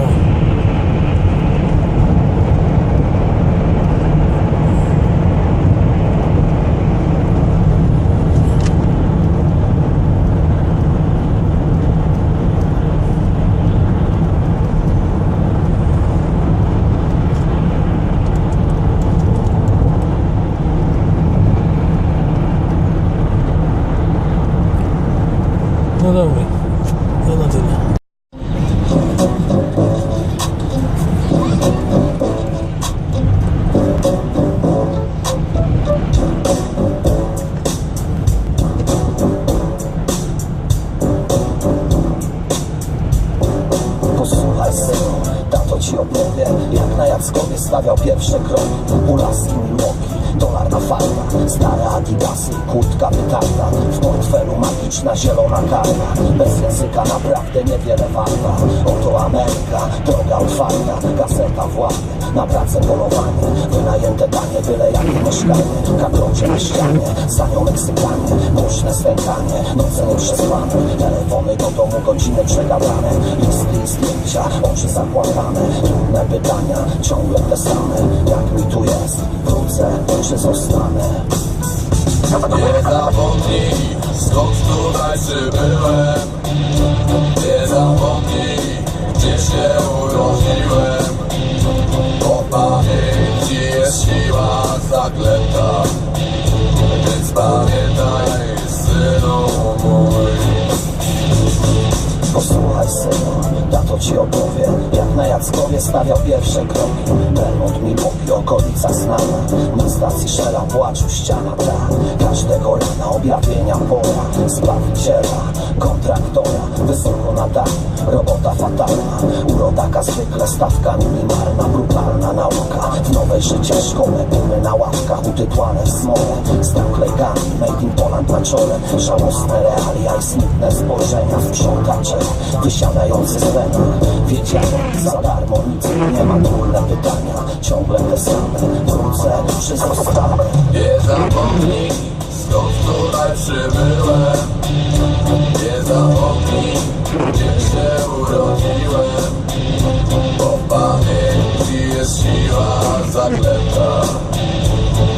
Oh. Magiczna zielona karta. Bez języka naprawdę niewiele warta. Oto Ameryka, droga otwarta Gazeta w łapie, na pracę polowanie Wynajęte tanie, byle jakie mieszkanie. Kadrocie na ścianie, za nią Meksykanie. Głośne stękanie, noce nieprzespane. Telefony do domu, godziny przegadane. Listy i zdjęcia, oczy zapłakane Trudne pytania, ciągle te same. Jak mi tu jest, wrócę czy zostanę Nie zapomnij, skąd tutaj przybyłem Nie zapomnij, gdzie się urodziłem Bo pamięci jest siła zaklęta Więc pamiętaj, synu mój Posłuchaj synu, tato ci opowie. Jak na Jackowie stawiał pierwsze kroki. Belmont Milwaukee, okolica znana. Na stacji Shella płaczu ściana ta. Rana objawienia pola Zbawiciela, kontraktora Wysoko na robota fatalna. Urodaka zwykle stawka minimalna Brutalna nauka. W nowej życia szkole Dymy na ławkach utytłane w smole. Z naklejkami made in Poland na czole. Żałosne realia i smutne spojrzenia Sprzątacze wysiadający z wena Wiedziano, za darmo nic nie ma. Trudne pytania, ciągle te same. Wrócę czy zostanę Nie zapomnij, skąd tutaj przybyłem Nie zapomnij, gdzie się urodziłem. Bo pamięci jest siła zaklęta.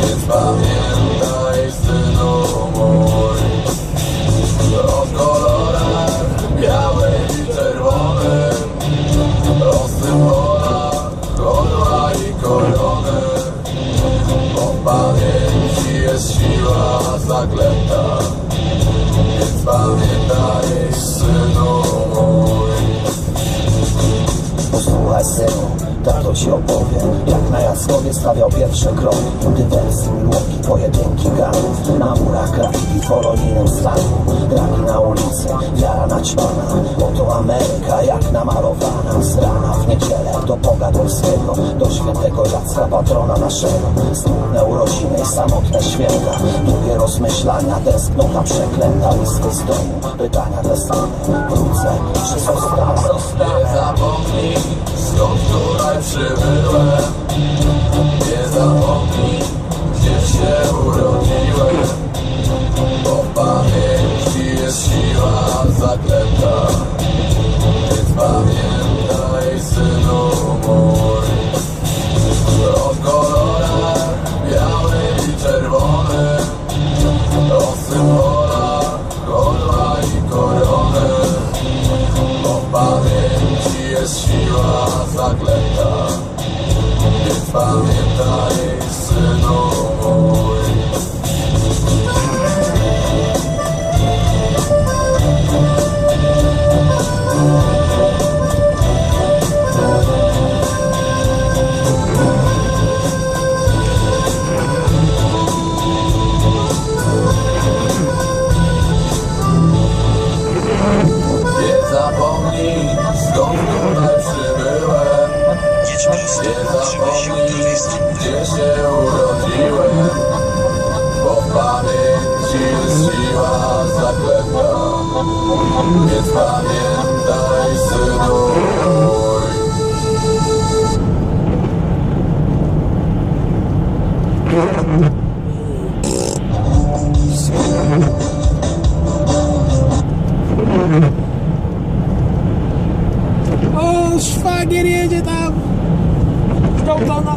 Więc siła zaklęta Więc pamiętaj, synu mój Posłuchaj synu, tato ci opowie. Jak na Jackowie stawiał pierwsze kroki Dywersji, Milwaukee, pojedynki ganów Na murach grafiki, kolonijnym znaku Dragi na ulicy, wiara naćpana. Oto Ameryka jak namalowana. Z rana w niedzielę do Boga Dolskiego Do świętego Jacka, patrona naszego. Smutne urodziny i samotne święta. Długie rozmyślania, tęsknota przeklęta Listy z domu, pytania te same. Wrócę, czy zostanę? Nie zapomnij, skąd tutaj przybyłem Nie zapomnij, gdzie się urodziłem Bo w pamięci jest siła zaklęta. Więc pamiętaj, więc pamiętaj, synu mój. O, szwagier jedzie tam! Ściągnął na...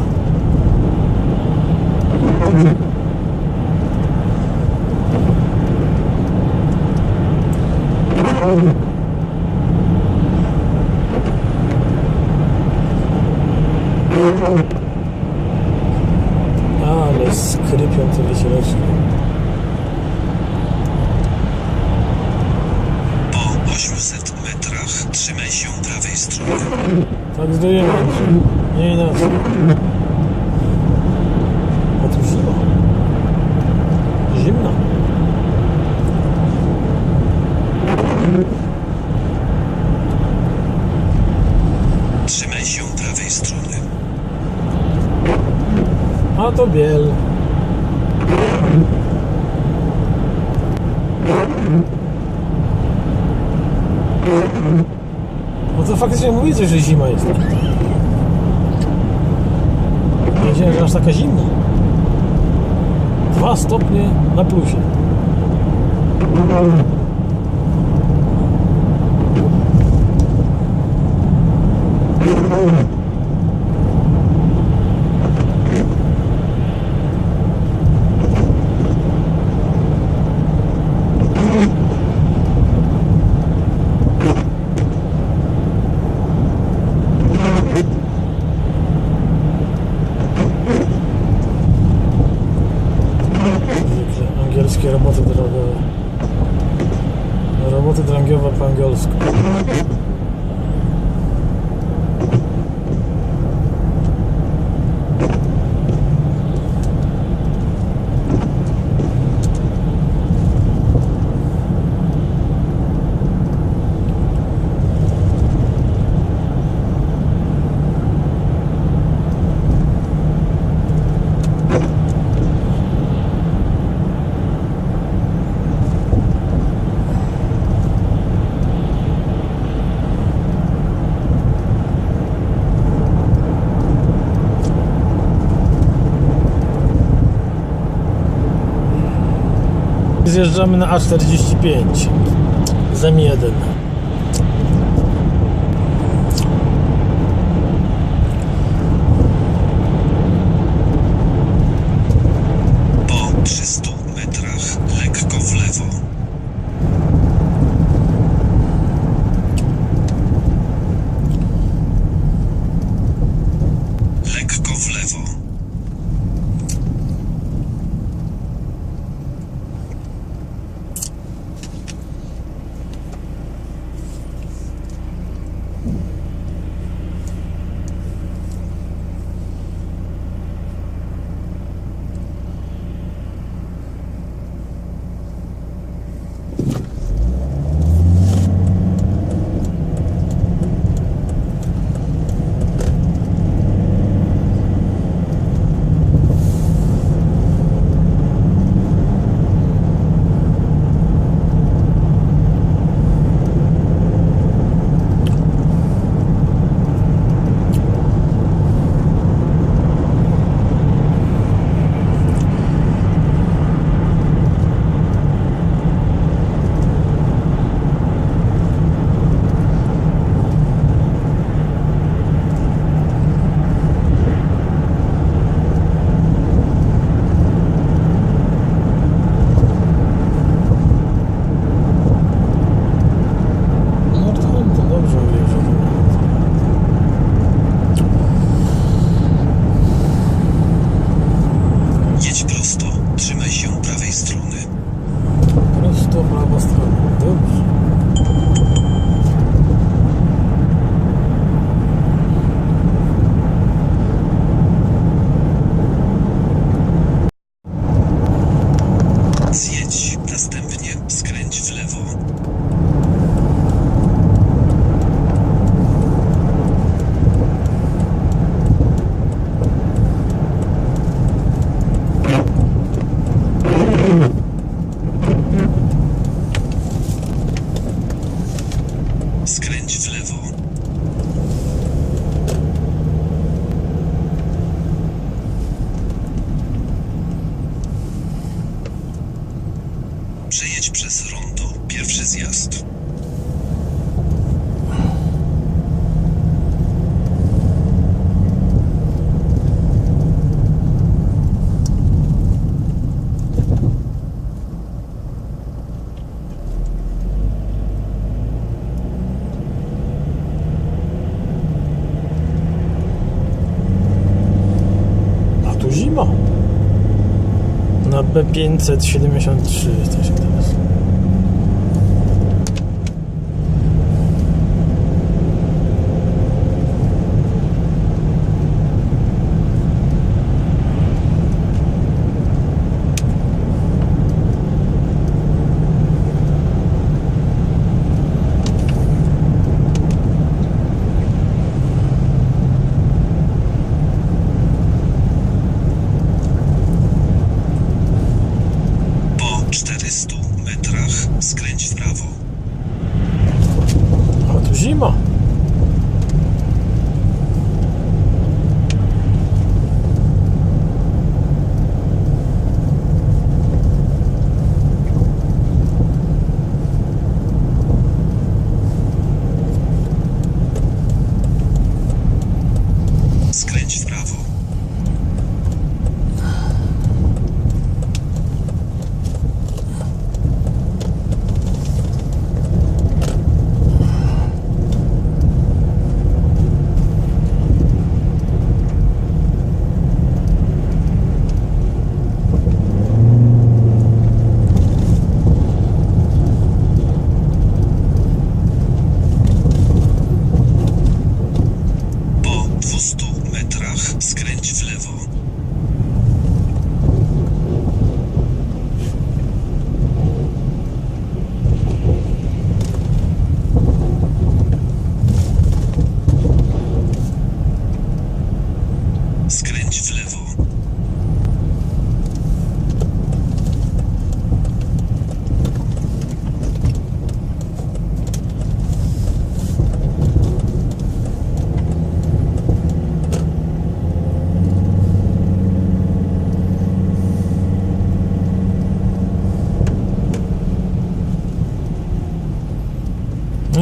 To biel. No to faktycznie mówi coś, że zima jest. Nie wiedziałem, że aż taka zimna. Dwa stopnie na plusie. Angielskie roboty drogowe. Roboty drągiowe po angielsku. Zjeżdżamy na A45 ZEM 1 much. przez rondo. Pierwszy zjazd. zima. Na B573 coś tam. ma. Skręć w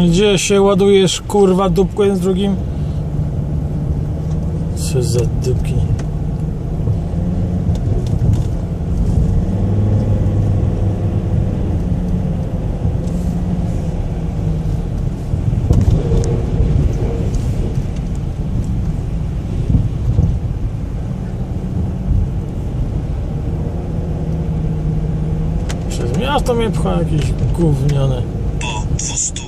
Gdzie się ładujesz, kurwa, dupku jeden z drugim? Co za dupki. Przez miasto mnie pcha jakieś gówniane. Po 200